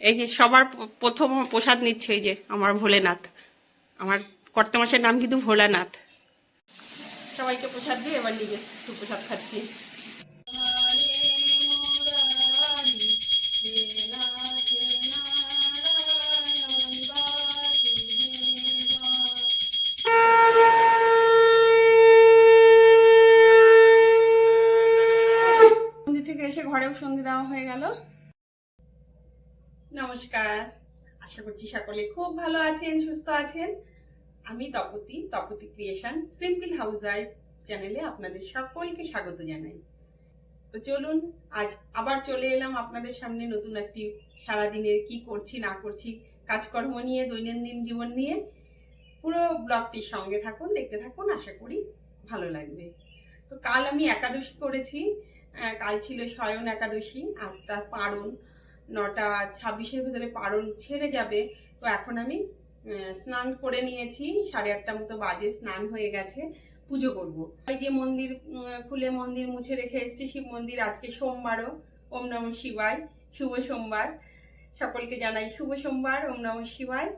এই যে সবার প্রথম প্রসাদ নিচ্ছে এই যে আমার ভোলেনাথ। আমার কর্ত মাসের নাম কিন্তু ভোলানাথ। সবাইকে প্রসাদ দিয়ে এবার নিজে প্রসাদ খাচ্ছি। আছেন, সুস্থ আছেন? আমি Tapati Tapati creation simple housewife চ্যানেলে আপনাদের সকলকে স্বাগত জানাই। তো চলুন, আজ আবার চলে এলাম আপনাদের সামনে নতুন একটি সারাদিনের কি করছি, না করছি, কাজকর্ম নিয়ে, দৈনন্দিন জীবন নিয়ে। পুরো ব্লগটির সঙ্গে থাকুন, দেখতে থাকুন, আশা করি ভালো লাগবে। তো কাল আমি একাদশী করেছি। কাল ছিল শয়ন একাদশী আর তার পারণ, নটা ছাব্বিশের ভেতরে পারণ ছেড়ে যাবে। তো এখন আমি স্নান করে নিয়েছি। সাড়ে আটটা মতো বাজে স্নান হয়ে গেছে। পুজো করব। যে মন্দির খুলে মন্দির মুছে রেখে এসেছি, শিব মন্দির। আজকে সোমবারও। ওম নম শিবায়। শুভ সোমবার। সকলকে জানাই শুভ সোমবার। ওম নম শিবায়।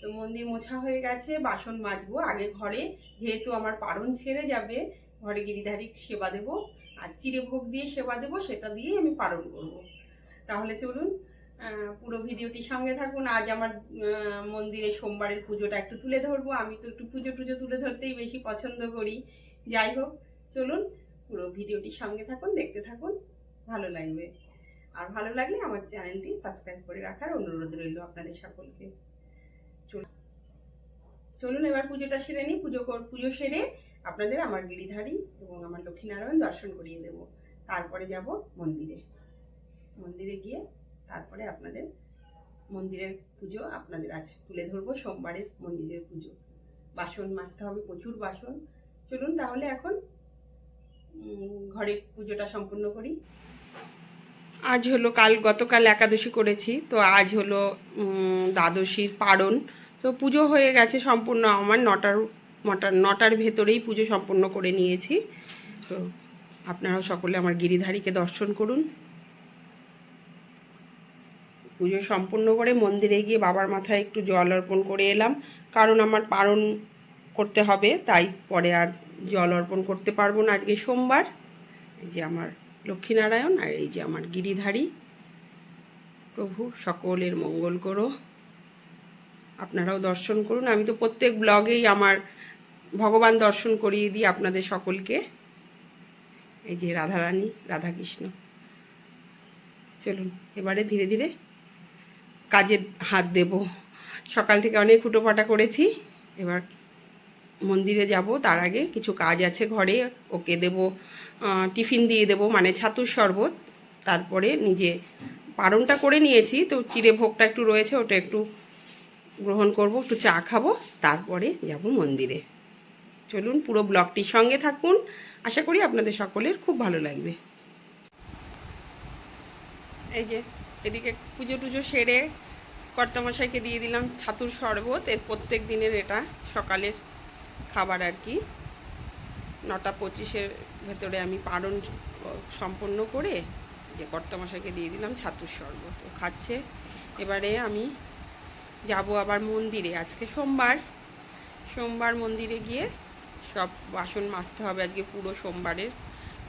তো মন্দির মোছা হয়ে গেছে, বাসন মাজবো আগে ঘরে। যেহেতু আমার পারণ ছেড়ে যাবে, ঘরে গিরিধারী সেবা দেব। আর চিড়ে ভোগ দিয়ে সেবা দেব, সেটা দিয়েই আমি পালন করব। তাহলে চলুন পুরো ভিডিওটি সঙ্গে থাকুন। আজ আমার মন্দিরে সোমবারের পুজোটা একটু তুলে ধরবো। আমি তো একটু পুজো টুজো তুলে ধরতেই বেশি পছন্দ করি। যাই হোক, চলুন পুরো ভিডিওটি সঙ্গে থাকুন, দেখতে থাকুন। ভালো লাগবে। আর ভালো লাগলে আমার চ্যানেলটি সাবস্ক্রাইব করে রাখার অনুরোধ রইল আপনাদের সকলকে। চলুন এবার পুজোটা সেরে নিই। পুজো পুজো সেরে আপনাদের আমার গিরিধারী এবং আমার লক্ষ্মীনারায়ণ দর্শন করিয়ে দেব। তারপরে যাব মন্দিরে। মন্দিরে গিয়ে তারপরে আপনাদের মন্দিরের পুজো আপনাদের আছে তুলে ধরবো, সোমবারের মন্দিরের পুজো। বাসন মাজতে হবে, প্রচুর বাসন। চলুন তাহলে এখন ঘরে পুজোটা সম্পূর্ণ করি। আজ হলো কাল, গতকাল একাদশী করেছি, তো আজ হলো দ্বাদশীর পারণ। তো পুজো হয়ে গেছে সম্পূর্ণ আমার, নটার নটার নটার ভেতরেই পুজো সম্পূর্ণ করে নিয়েছি। তো আপনারাও সকলে আমার গিরিধারীকে দর্শন করুন। পুজো সম্পূর্ণ করে মন্দিরে গিয়ে বাবার মাথায় একটু জল অর্পণ করে এলাম। কারণ আমার পারণ করতে হবে, তাই পরে আর জল অর্পণ করতে পারব না আজকে সোমবার। এই যে আমার লক্ষ্মীনারায়ণ আর এই যে আমার গিরিধারী। প্রভু, সকলের মঙ্গল করো। আপনারাও দর্শন করুন। আমি তো প্রত্যেক ব্লগেই আমার ভগবান দর্শন করিয়ে দিই আপনাদের সকলকে। এই যে রাধারানী, রাধাকৃষ্ণ। চলুন, এবারে ধীরে ধীরে কাজে হাত দেব। সকাল থেকে অনেক হুটোপাটা করেছি। এবার মন্দিরে যাব। তার আগে কিছু কাজ আছে ঘরে। ওকে দেব টিফিন দিয়ে দেব মানে ছাতুর শরবত। তারপরে নিজে পারণটা করে নিয়েছি। তো চিড়ে ভোগটা একটু রয়েছে, ওটা একটু গ্রহণ করব, একটু চা খাব। তারপরে যাব মন্দিরে। চলুন পুরো ব্লগটির সঙ্গে থাকুন। আশা করি আপনাদের সকলের খুব ভালো লাগবে। এই যে এদিকে পুজো টুজো সেরে কর্তামশাইকে দিয়ে দিলাম ছাতুর শরবত। এর প্রত্যেক দিনের এটা সকালের খাবার আর কি। নটা পঁচিশের ভেতরে আমি পারণ সম্পন্ন করে যে কর্তামশাইকে দিয়ে দিলাম ছাতুর শরবত। ও খাচ্ছে। এবারে আমি যাব আবার মন্দিরে আজকে সোমবার। সোমবার মন্দিরে গিয়ে সব বাসন মাজতে হবে। আজকে পুরো সোমবারের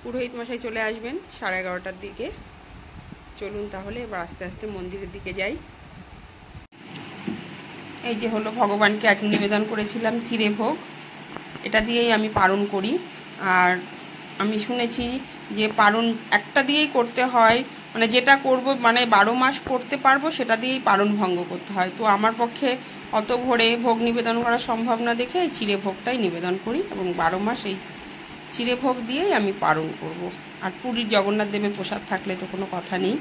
পুরোহিত মশাই চলে আসবেন সাড়ে এগারোটার দিকে। চলুন তাহলে এবার আস্তে আস্তে মন্দিরের দিকে যাই। এই যে হলো ভগবানকে আজ নিবেদন করেছিলাম চিড়ে ভোগ এটা দিয়েই আমি পালন করি। আর আমি শুনেছি যে পালন একটা দিয়েই করতে হয় মানে যেটা করব মানে বারো মাস করতে পারব, সেটা দিয়েই পালন ভঙ্গ করতে হয়। তো আমার পক্ষে অত ভোরে ভোগ নিবেদন করা সম্ভব না দেখে চিড়ে ভোগটাই নিবেদন করি এবং বারো মাস এই চিড়ে ভোগ দিয়েই আমি পালন করব। আর পুরীর জগন্নাথ দেবের প্রসাদ থাকলে তো কোনো কথা নেই।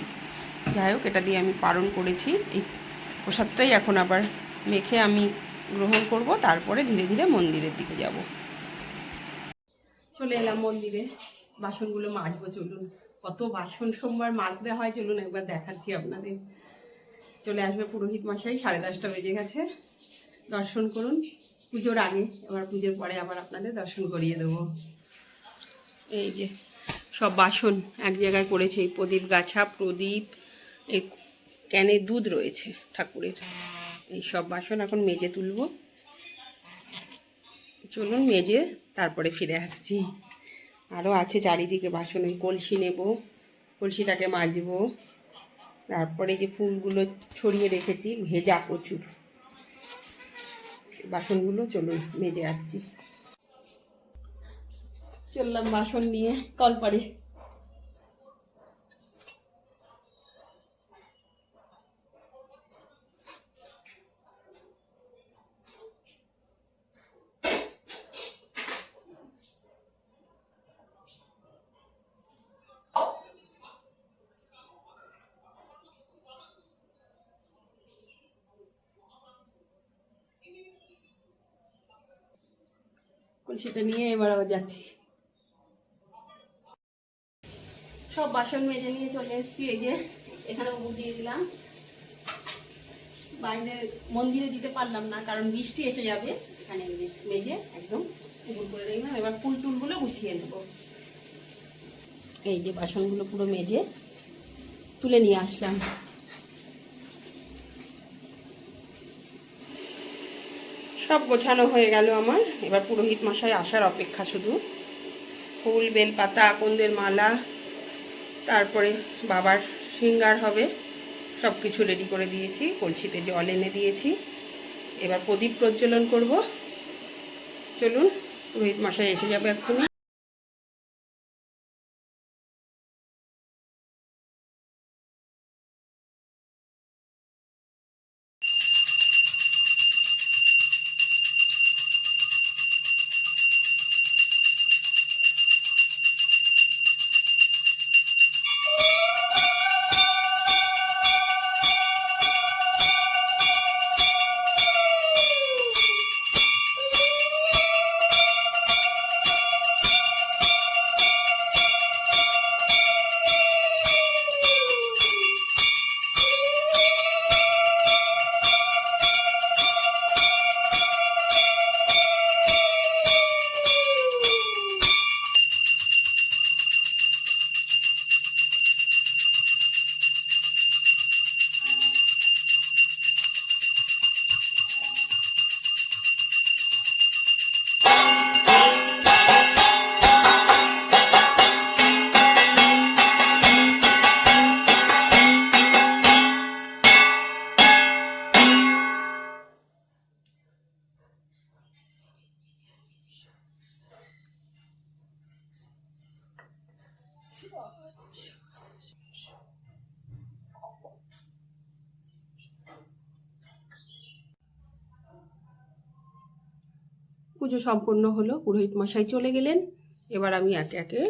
যাই হোক, এটা দিয়ে আমি পালন করেছি। এই প্রসাদটাই এখন আবার মেখে আমি গ্রহণ করব, তারপরে ধীরে ধীরে মন্দিরের দিকে যাব। চলে এলাম মন্দিরে। বাসনগুলো মাজবো, চলুন। কত বাসন সোমবার মাজতে হয়, চলুন একবার দেখাচ্ছি আপনাদের। চলে আসবে পুরোহিত মশাই, সাড়ে দশটা বেজে গেছে। দর্শন করুন। পুজোর আগে, এবার পুজোর পরে আবার আপনাদের দর্শন করিয়ে দেবো। এই যে সব বাসন এক জায়গায় করেছে, এই প্রদীপ গাছা, প্রদীপ, এই ক্যানে দুধ রয়েছে ঠাকুরের। এই সব বাসন এখন মেজে তুলবো। চলুন মেজে তারপরে ফিরে আসছি। আরও আছে চারিদিকে বাসন, ওই কলসি নেব, কলসিটাকে মাজবো। তারপরে যে ফুলগুলো ছড়িয়ে রেখেছি, ভেজা প্রচুর। বাসনগুলো চলুন মেজে আসছি। চললাম বাসন নিয়ে কলপারে কলসিটা নিয়ে এবার আবার যাচ্ছি। সব বাসন মেজে নিয়ে চলে এসেছি, এই যে এখানে দিয়ে দিলাম। বাইরে মন্দিরে দিতে পারলাম না, কারণ বৃষ্টি এসে যাবে, এখানে মেজে একদম উবুর করে রাখলাম এবার ফুল টুলগুলো গুছিয়ে নেব। এই যে বাসনগুলো পুরো মেজে তুলে নিয়ে আসলাম। সব গোছানো হয়ে গেল আমার। এবার পুরোহিত মশাই আসার অপেক্ষা শুধু। ফুল, বেলপাতা, আকন্দের মালা তারপরে বাবার সিঙ্গার হবে। সব কিছু রেডি করে দিয়েছি। কলসিতে জল এনে দিয়েছি। এবার প্রদীপ প্রজ্বলন করব। চলুন, রোহিত মশাই এসে যাবে এক্ষুনি। পুজো সম্পূর্ণ হলো, পুরোহিত মশাই চলে গেলেন। এবার আমি একে একে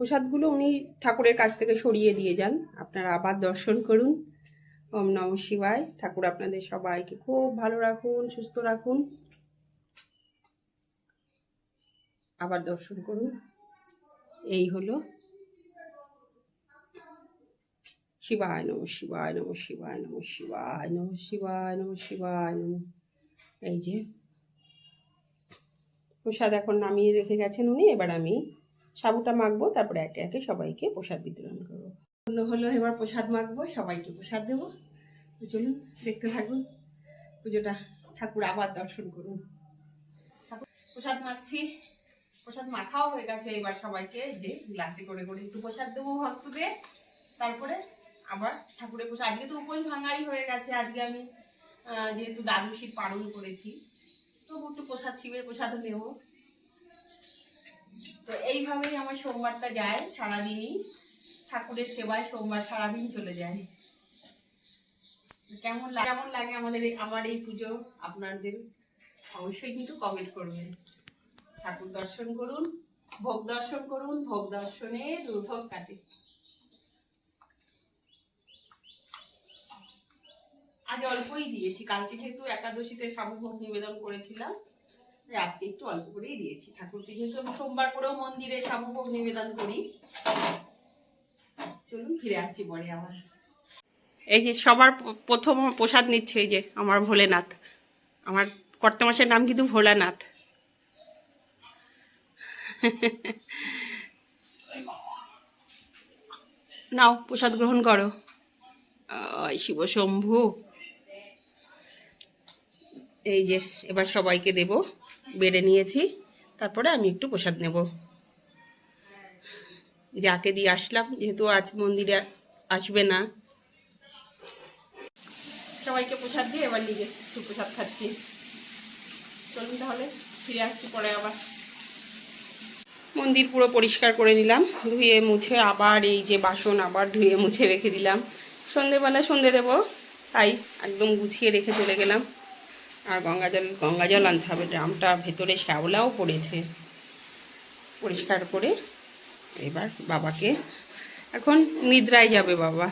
প্রসাদগুলো উনি ঠাকুরের কাছ থেকে সরিয়ে দিয়ে যান। আপনারা আবার দর্শন করুন। ওম নম শিবায়। ঠাকুর আপনাদের সবাইকে খুব ভালো রাখুন, সুস্থ রাখুন। আবার দর্শন করুন। এই হলো শিবায় নম শিবায় নম শিবায় নম শিবায় নম শিবায় নম শিবায় নম। এই যে প্রসাদ এখন নামিয়ে রেখে গেছেন উনি, এবার আমি সাবুটা মাখবো, তারপরে একে একে সবাইকে প্রসাদ বিতরণ করব। অন্য হলো, এবার প্রসাদ মাখবো, সবাইকে প্রসাদ দেবো। চলুন, দেখতে থাকুন, পুজোটা ঠাকুর আবার দর্শন করুন। প্রসাদ মাখছি, প্রসাদ মাখাও হয়ে গেছে, এবার সবাইকে যে গ্লাসে করে করে একটু প্রসাদ দেবো ভক্তদের। তারপরে আবার ঠাকুরের প্রসাদ, আজকে তো উপোস ভাঙাই হয়ে গেছে, আজকে আমি যেহেতু দ্বাদশীর পালন করেছি তবু একটু প্রসাদ শিবের প্রসাদও নেব। তো এইভাবেই আমার সোমবারটা যায় সারাদিনই। ঠাকুরের সেবায় সোমবার সারাদিন চলে যায়। কেমন লাগে কেমন লাগে আমাদের আমার এই পুজো আপনাদের? অবশ্যই কিন্তু কমেন্ট করবেন। ঠাকুর দর্শন করুন, ভোগ দর্শন করুন, ভোগ দর্শনে দুর্ভোগ কাটে। আজ অল্পই দিয়েছি। কালকে যেহেতু একাদশীতে সাবু ভোগ নিবেদন করেছিলাম আজকে একটু অল্প করেই দিয়েছি। ঠাকুরকে যেহেতু আমি সোমবার করেও মন্দিরে সাবু ভোগ নিবেদন করি, চলুন ফিরে আসছি পরে আবার। এই যে সবার প্রথম প্রসাদ নিচ্ছে এই যে আমার ভোলেনাথ। আমার কর্তামাসের নাম কিন্তু ভোলানাথ। নাও, প্রসাদ গ্রহণ করো। আয় শিব শম্ভু এই যে, এবার সবাইকে দেব, বেড়ে নিয়েছি, তারপরে আমি একটু প্রসাদ নেব। যাকে দিয়ে আসলাম, যেহেতু আজ মন্দিরে আসবে না। সবাইকে প্রসাদ দিয়ে এবার নিজে একটু প্রসাদ খাচ্ছি। চলুন তাহলে, ফিরে আসছি পরে আবার। মন্দির পুরো পরিষ্কার করে নিলাম, ধুয়ে মুছে আবার এই যে বাসন আবার ধুয়ে মুছে রেখে দিলাম। সন্ধেবেলা সন্ধে দেবো, তাই একদম গুছিয়ে রেখে চলে গেলাম। আর গঙ্গা জল গঙ্গা জল আনতে হবে। ড্রামটা ভেতরে শ্যাওলাও পড়েছে। পরিষ্কার করে এবার বাবাকে। এখন নিদ্রায় যাবে বাবা।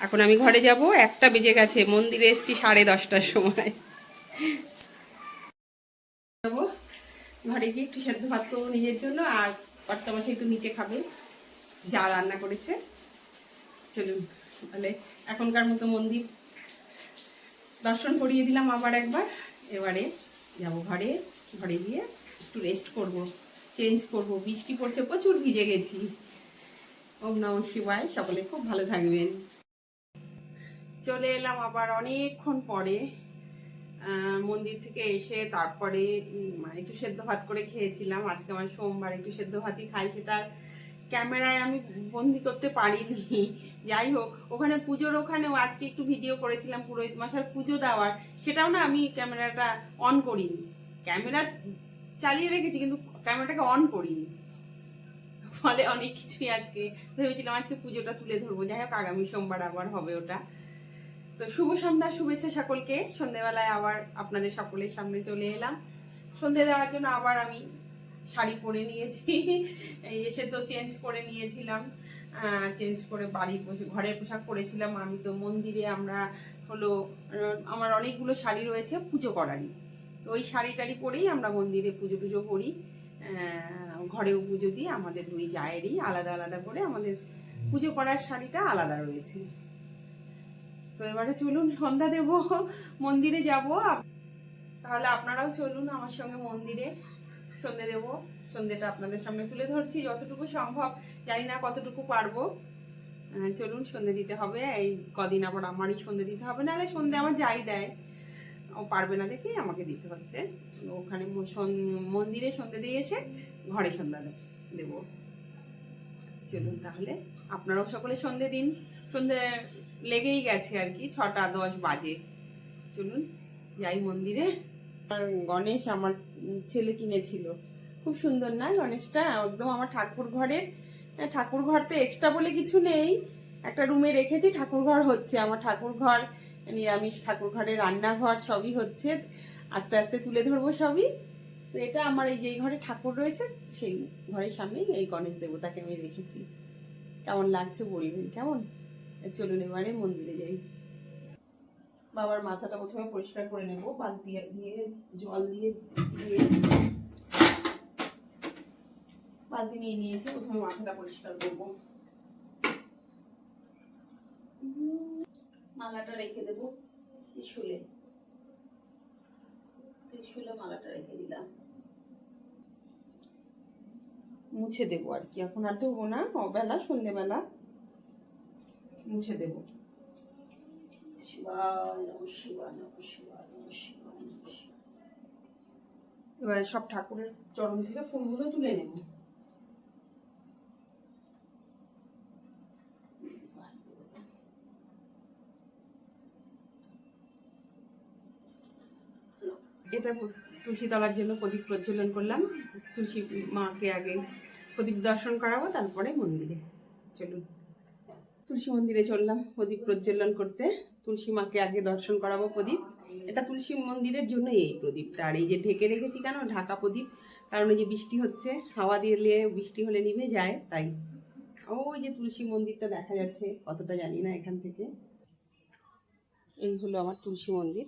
এখন আমি ঘরে যাব। একটা বেজে গেছে। মন্দিরে এসছি সাড়ে দশটার সময়। যাব। ঘরে গিয়ে একটু সেদ্ধ ভাত করব নিজের জন্য। আর কর্তামশাই তো নিচে খাবে। যা রান্না করেছে। চলুন, তাহলে এখনকার মতো মন্দির দর্শন করিয়ে দিলাম আবার একবার। এবারে যাব ঘরে ঘরে গিয়ে একটু রেস্ট করব চেঞ্জ করব। বৃষ্টি পড়ছে, প্রচুর ভিজে গেছি। ওম নম শিবায়, সকলে খুব ভালো থাকবেন। চলে এলাম আবার অনেকক্ষণ পরে। মন্দির থেকে এসে তারপরে একটু সেদ্ধ ভাত করে খেয়েছিলাম। আজকে আমার সোমবার একটু সেদ্ধ ভাতই খাই, সেটা ক্যামেরায় আমি বন্দি করতে পারিনি। যাই হোক, ওখানে পুজোর ওখানেও আজকে একটু ভিডিও করেছিলাম পুরোহিত মশার পুজো দেওয়ার। সেটাও না আমি ক্যামেরাটা অন করিনি। ক্যামেরা চালিয়ে রেখেছি, কিন্তু ক্যামেরাটাকে অন করিনি। ফলে অনেক কিছুই আজকে ভেবেছিলাম আজকে পুজোটা তুলে ধরবো। যাই হোক, আগামী সোমবার আবার হবে ওটা। তো শুভ সন্ধ্যা, শুভেচ্ছা সকলকে। সন্ধেবেলায় আবার আপনাদের সকলের সামনে চলে এলাম। সন্ধে দেওয়ার জন্য আবার আমি শাড়ি পরে নিয়েছি। এসে তো চেঞ্জ করে নিয়েছিলাম। চেঞ্জ করে বাড়ির ঘরের পোশাক পরেছিলাম। আমি তো মন্দিরে আমরা হলো আমার অনেকগুলো শাড়ি রয়েছে পুজো করারই। তো ওই শাড়ি টাড়ি পরেই আমরা মন্দিরে পুজো টুজো করি। ঘরেও পুজো দিই। আমাদের দুই জায়েরই আলাদা আলাদা করে আমাদের পুজো করার শাড়িটা আলাদা রয়েছে। তো এবারে চলুন, সন্ধ্যা দেব, মন্দিরে যাব। তাহলে আপনারাও চলুন আমার সঙ্গে মন্দিরে। সন্ধে দেব। সন্ধেটা আপনাদের সামনে তুলে ধরছি, যতটুকু সম্ভব। জানি না কতটুকু পারব। চলুন, সন্ধে দিতে হবে। এই কদিন আবার আমারই সন্ধে দিতে হবে। নাহলে সন্ধে আমার যাই দেয়। ও পারবে না দেখেই আমাকে দিতে হচ্ছে। ওখানে মন্দিরে সন্ধে দিয়ে এসে ঘরে সন্ধ্যা দেব। চলুন তাহলে। আপনারাও সকলে সন্ধে দিন। সন্ধে লেগেই গেছে আর কি, ছটা দশ বাজে। চলুন, যাই মন্দিরে। গণেশ আমার ছেলে কিনেছিল। খুব সুন্দর না গণেশটা? একদম আমার ঠাকুর ঘরের ঠাকুর ঘর তো এক্সট্রা বলে কিছু নেই। একটা রুমে রেখেছি, ঠাকুর ঘর হচ্ছে। আমার ঠাকুর ঘর, নিরামিষ ঠাকুর ঘরে রান্নাঘর সবই হচ্ছে। আস্তে আস্তে তুলে ধরবো সবই। তো এটা আমার এই যে ঘরে ঠাকুর রয়েছে, সেই ঘরের সামনেই এই গণেশ দেবতাকে আমি রেখেছি। কেমন লাগছে বলবেন, কেমন? চলুন এবারে মন্দিরে যাই। বাবার মাথাটা প্রথমে পরিষ্কার করে নেব বালতি দিয়ে জল দিয়ে দিয়ে বালতি নিয়ে নিয়েছি, প্রথমে মাথাটা পরিষ্কার করব। মালাটা রেখে দেবো ত্রিশুলে। ত্রিশুলে মালাটা রেখে দিলাম। মুছে দেবো আর কি, এখন আর ধোবো না, অবেলা, সন্ধেবেলা মুছে দেবো শিবায় নমঃ শিবায় নমঃ শিবায় নমঃ শিবায় নমঃ শিবায়। এবারে সব ঠাকুরের চরণ থেকে ফুলগুলো তুলে নেব। এটা তুলসী তলার জন্য প্রদীপ প্রজ্বলন করলাম। তুলসী মাকে আগে প্রদীপ দর্শন করাবো, তারপরে মন্দিরে। চলুন। তুলসী মন্দিরে চললাম প্রদীপ প্রজ্বলন করতে। তুলসী মাকে আগে দর্শন করাবো প্রদীপ। এটা তুলসী মন্দিরের জন্য এই প্রদীপটা আর এই যে ঢেকে রেখেছি কেন? ঢাকা প্রদীপ। কারণ এই যে বৃষ্টি হচ্ছে, হাওয়া দিলে বৃষ্টি হলে নিভে যায়, তাই। ওই যে তুলসী মন্দিরটা দেখা যাচ্ছে, কতটা জানি না এখান থেকে। এই হলো আমার তুলসী মন্দির।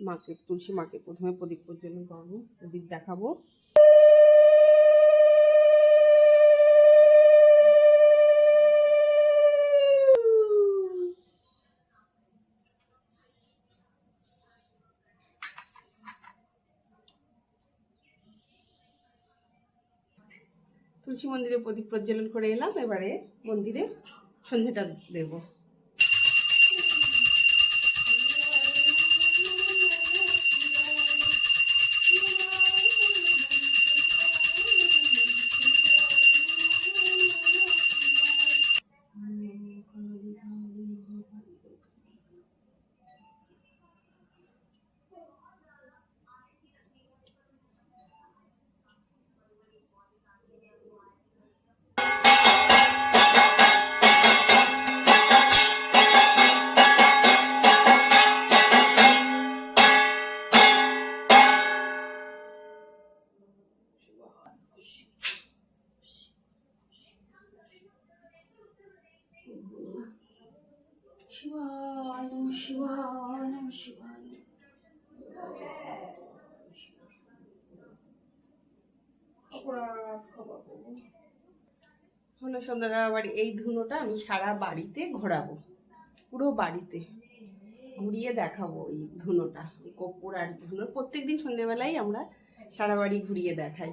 মাকে, তুলসী মাকে প্রথমে প্রদীপ প্রজ্বলন করব, প্রদীপ দেখাবো। তুলসী মন্দিরে প্রদীপ প্রজ্বলন করে এলাম এবারে মন্দিরে সন্ধ্যেটা দেব। শিবায়। হলো সন্ধ্যাবেলা বাড়ি এই ধুনোটা আমি সারা বাড়িতে ঘোরাবো। পুরো বাড়িতে ঘুরিয়ে দেখাবো এই ধুনোটা, এই কর্পূর আর ধুনো। প্রত্যেকদিন সন্ধ্যেবেলায় আমরা সারা বাড়ি ঘুরিয়ে দেখাই।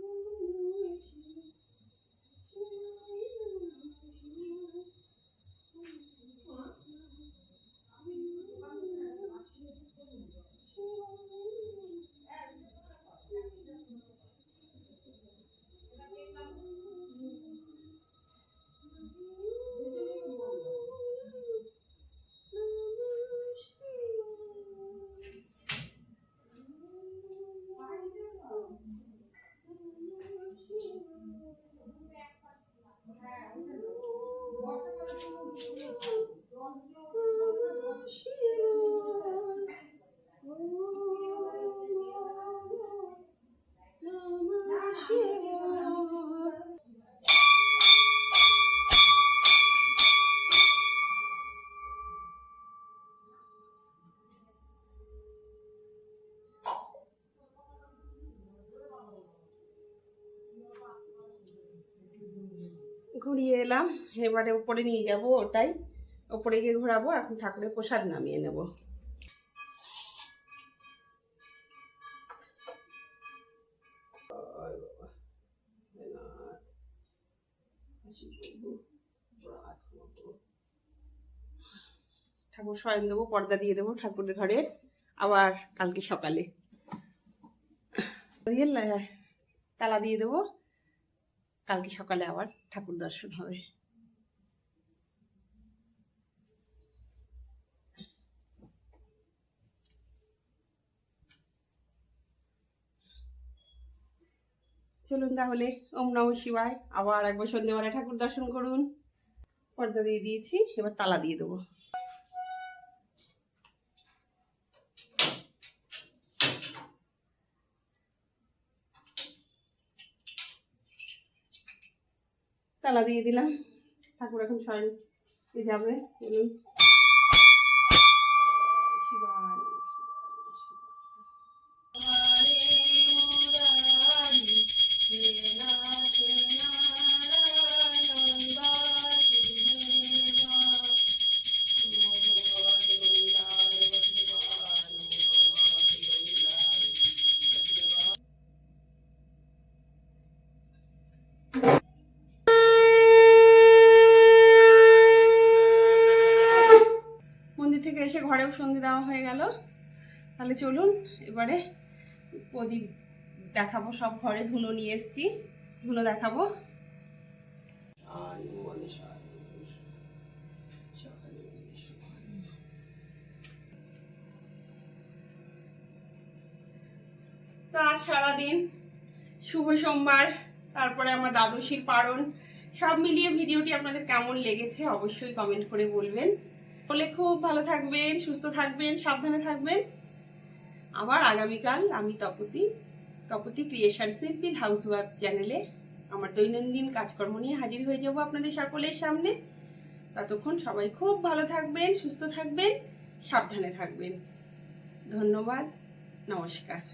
ঘুরিয়ে এলাম, এবারে উপরে নিয়ে যাব ওটাই। উপরে গিয়ে ঘোরাবো, এখন ঠাকুরের প্রসাদ নামিয়ে নেব। ঠাকুর স্বয়ং দেবো, পর্দা দিয়ে দেবো ঠাকুরের ঘরের আবার কালকে সকালে। তালা দিয়ে দেবো কালকে সকালে আবার ঠাকুর দর্শন হবে। চলুন তাহলে, ওম নম শিবায়, আবার একবার সন্ধ্যেবেলা ঠাকুর দর্শন করুন। পর্দা দিয়ে দিয়েছি, এবার তালা দিয়ে দেবো। তালা দিয়ে দিলাম। ঠাকুর এখন স্বয়ং যাবে প্রদীপ দেখাবো সব ঘরে, ধুনো নিয়ে এসেছি। ধুনো দেখাবো। তো আজ সারাদিন শুভ সোমবার, তারপরে আমার দ্বাদশীর পারণ। সব মিলিয়ে ভিডিওটি আপনাদের কেমন লেগেছে অবশ্যই কমেন্ট করে বলবেন। বলে খুব ভালো থাকবেন, সুস্থ থাকবেন, সাবধানে থাকবেন। আবার আগামীকাল আমি Tapati Tapati creation housewife চ্যানেলে আমার দৈনন্দিন কাজকর্ম নিয়ে হাজির হয়ে যাব আপনাদের সকলের সামনে। ততক্ষণ সবাই খুব ভালো থাকবেন, সুস্থ থাকবেন, সাবধানে থাকবেন। ধন্যবাদ, নমস্কার।